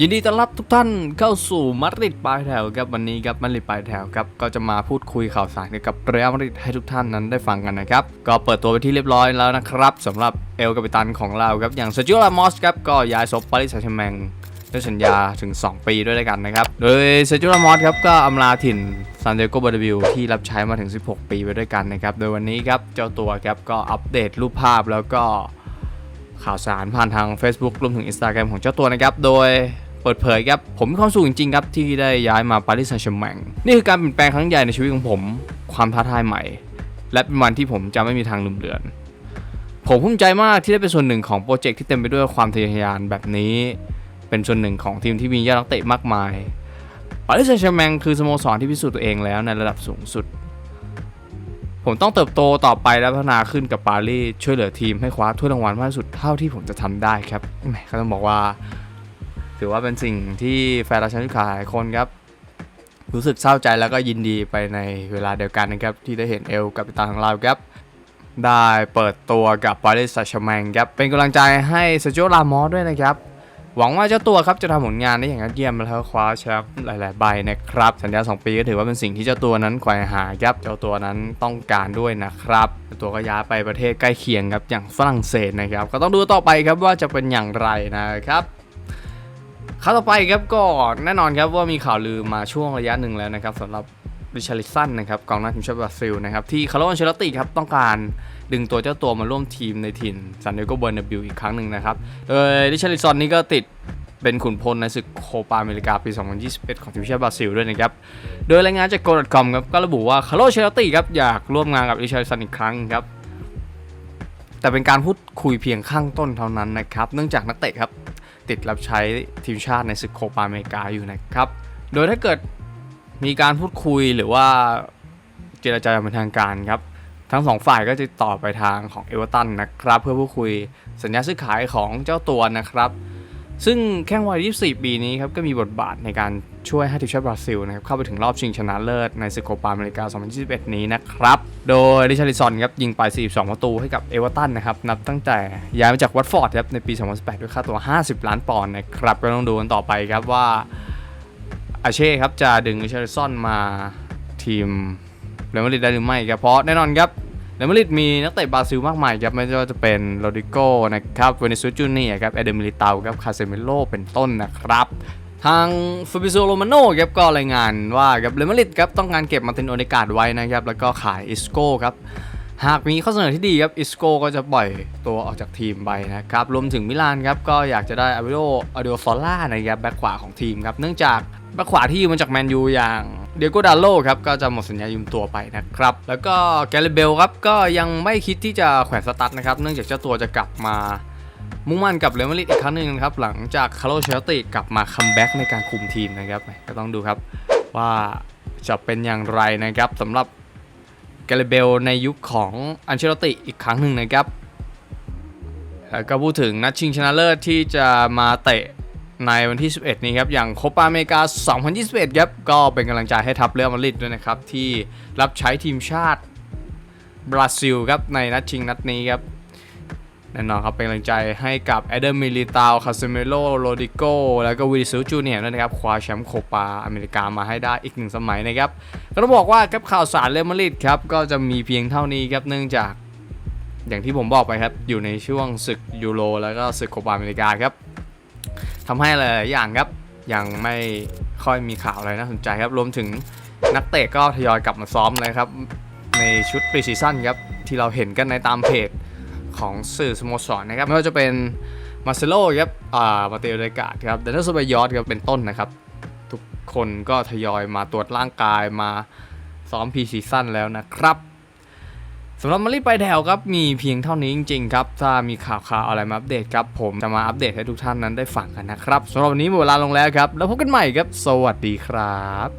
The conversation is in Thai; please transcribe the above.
ยินดีต้อนรับทุกท่านเข้าสู่มาริดปลายแถวครับวันนี้ครับมาริดปลายแถวครับก็จะมาพูดคุยข่าวสารเกี่ยวกับเรอัลมาริดให้ทุกท่านนั้นได้ฟังกันนะครับก็เปิดตัวไปที่เรียบร้อยแล้วนะครับสำหรับเอลกัปตันของเราครับอย่างเซอร์จิโอรามอสครับก็ย้ายซบปารีสแซงต์แชร์แมงด้วยสัญญาถึง 2 ปีด้วยกันนะครับ โดยเซจิโอรามอสครับก็อำลาถิ่นซานเดโกเบอร์บิวที่รับใช้มาถึง 16 ปีไปด้วยกันนะครับ โดยวันนี้ครับเจ้าตัวครับก็อัปเดตรูปภาพแล้วก็ข่าวสารผ่านทาง Facebook รวมถึง Instagram ของเจ้าตัวนะครับ โดย เปิดเผยครับผมมีความสุขจริงๆครับที่ได้ย้ายมาปารีสแซงต์แชร์แมงนี่คือการเปลี่ยนแปลงครั้งใหญ่ในชีวิตของผม ความท้าทายใหม่ และเป็นวันที่ผมจะไม่มีทางลืมเลือน ผมภูมิใจมากที่ได้เป็นส่วนหนึ่งของโปรเจกต์ที่เต็มไปด้วยความทะเยอทะยานแบบนี้ เป็นส่วนหนึ่งของทีมที่มียอดนักเตะมากมายปารีสแซงต์แชร์แมงคือสโมสรที่พิสูจน์ตัวเองแล้วในระดับสูงสุด ผมต้องเติบโตต่อไปและพัฒนาขึ้นกับปารีสช่วยเหลือทีมให้คว้าถ้วยรางวัลมากที่สุดเท่าที่ผมจะทำได้ครับแหมก็ต้องบอกว่า ถือว่าเป็นสิ่งที่แฟนราชันยุคาหลายคนครับ รู้สึกเศร้าใจแล้วก็ยินดีไปในเวลาเดียวกันนะครับ ที่ได้เห็นเอลกับปิตาของเราครับ ได้เปิดตัวกับปารีสแซชแมงครับ เป็นกำลังใจให้เซจิโอรามอสด้วยนะครับหวังว่าเจ้าตัวครับจะทำผลงานได้อย่างยอดเยี่ยมแล้วคว้าแชมป์หลาย ๆ ใบนะครับ สัญญา 2 ปีก็ถือว่าเป็นสิ่งที่เจ้าตัวนั้นควายหาครับเจ้าตัวนั้นต้องการด้วยนะครับเจ้าตัวก็ย้ายไปประเทศใกล้เคียงครับอย่างฝรั่งเศสนะครับ ก็ต้องดูต่อไปครับว่าจะเป็นอย่างไรนะครับ ข่าวต่อไปครับก็แน่นอนครับว่ามีข่าวลือมาช่วงระยะหนึ่งแล้วนะครับสำหรับริชาริสันนะครับกองหน้าทีมชาติบราซิลนะครับที่คาร์โลอนเชลติครับต้องการดึงตัวเจ้าตัวมาร่วมทีมในถิ่นซานดิเอโกเบอร์นาบิวอีกครั้งหนึ่งนะครับโดยริชาริซอนนี่ก็ติดเป็นขุนพลในศึกโคปาอเมริกาปี 2021 ของทีมชาติบราซิลด้วยนะครับ โดยรายงานจาก Go.com ครับก็ระบุว่าคาร์โลเชลติครับอยากร่วมงานกับริชาร์ดสันอีกครั้งครับแต่เป็นการพูดคุยเพียงข้างต้นเท่านั้นนะครับเนื่องจากนักเตะครับ ติดรับใช้ทีมชาติในศึกโคปาอเมริกาอยู่นะครับ โดยถ้าเกิดมีการพูดคุยหรือว่าเจรจาอย่างเป็นทางการครับ ทั้งสองฝ่ายก็จะต่อไปทางของเอเวอร์ตันนะครับ เพื่อพูดคุยสัญญาซื้อขายของเจ้าตัวนะครับ ซึ่งแข้งวัย 24 ปีนี้ครับก็มีบทบาทในการ ช่วยให้ทีมชาติบราซิลนะครับเข้าไปถึงรอบชิงชนะเลิศในศึกโคปาอเมริกา 2021 นี้นะครับ โดยริชาริซอนครับยิงไป 42 ประตูให้กับเอเวอร์ตันนะครับนับตั้งแต่ย้ายมาจากวัตฟอร์ดครับในปี 2018 ด้วยค่าตัว 50 ล้านปอนด์นะครับก็ต้องดูกันต่อไปครับว่าอาเช่ครับจะดึงริชาริซอนมาทีมเรอัลมาดริดได้หรือไม่ครับเพราะแน่นอนครับเรอัลมาดริดมีนักเตะบราซิลมากมายครับไม่ว่าจะเป็นโรดิโกนะครับเวเนซุจูเนียครับเอเดมิลิตาครับคาเซมิโลเป็นต้นนะครับ ทางฟ a บิโซโรมาโนครับก็รายงานว่าครับเรอัลมาดริดครับต้องการเก็บมาตินโอเดกาดไว้นะครับแล้วก็ขายอิสโก้ครับหากมีข้อเสนอที่ดีครับอิสโก้ก็จะปล่อยตัวออกจากทีมไปนะครับรวมถึงมิลานครับก็อยากจะได้อาวิโดอาดิโอซอล่านะครับแบ็คขวาของทีมครับเนื่องจากแบ็คขวาที่ยืมมาจากแมนยูอย่างเดียโกดาโลครับก็จะหมดสัญญายืมตัวไปนะครับ แล้วก็แกลเบลครับก็ยังไม่คิดที่จะแขวนสตั๊ดนะครับเนื่องจากเจ้าตัวจะกลับมา มุ่งมั่นกับเรอัลมาดริดอีกครั้งหนึ่งนะครับ หลังจากคาร์โลเชลติกลับมาคัมแบ็กในการคุมทีมนะครับ ก็ต้องดูครับว่าจะเป็นอย่างไรนะครับสำหรับแกลเบลในยุคของอันเชลติอีกครั้งหนึ่งนะครับแล้วก็พูดถึงนัดชิงชนะเลิศที่จะมาเตะในวันที่ 11 นี้ครับ อย่างโคปาอเมริกา 2021 ครับ ก็เป็นกำลังใจให้ทัพเรอัลมาดริดด้วยนะครับ ที่รับใช้ทีมชาติบราซิลครับ ในนัดชิงนัดนี้ครับ แน่นอนครับเป็นกำลังใจให้กับแอดเดอร์มิลิตาคาเซเมโลโรดิโกแล้วก็วิลิซูจูเนียร์ด้วยนะครับคว้าแชมป์โคปาอเมริกามาให้ได้อีกหนึ่งสมัยนะครับ ก็ต้องบอกว่าครับข่าวสารเรอัลมาดริดครับก็จะมีเพียงเท่านี้ครับเนื่องจากอย่างที่ผมบอกไปครับ อยู่ในช่วงศึกยูโรแล้วก็ศึกโคปาอเมริกาครับทำให้หลายๆอย่างครับยังไม่ค่อยมีข่าวอะไรน่าสนใจครับรวมถึงนักเตะก็ทยอยกลับมาซ้อมเลยครับในชุดปรีซีซั่นครับที่เราเห็นกันในตามเพจ ของสื่อสโมสรนะครับไม่ว่าจะเป็นมาเซโลครับอ่ามาเตโอเดกาดครับเดนนอร์โซบายอสครับเป็นต้นนะครับ ทุกคนก็ทยอยมาตรวจร่างกายมาซ้อมพรีซีซั่นแล้วนะครับสำหรับมารีไปแถวครับ มีเพียงเท่านี้จริงๆครับ ถ้ามีข่าวข่าวอะไรมาอัปเดตครับ ผมจะมาอัปเดตให้ทุกท่านนั้นได้ฟังกันนะครับสำหรับวันนี้หมดเวลาลงแล้วครับ แล้วพบกันใหม่ครับ สวัสดีครับ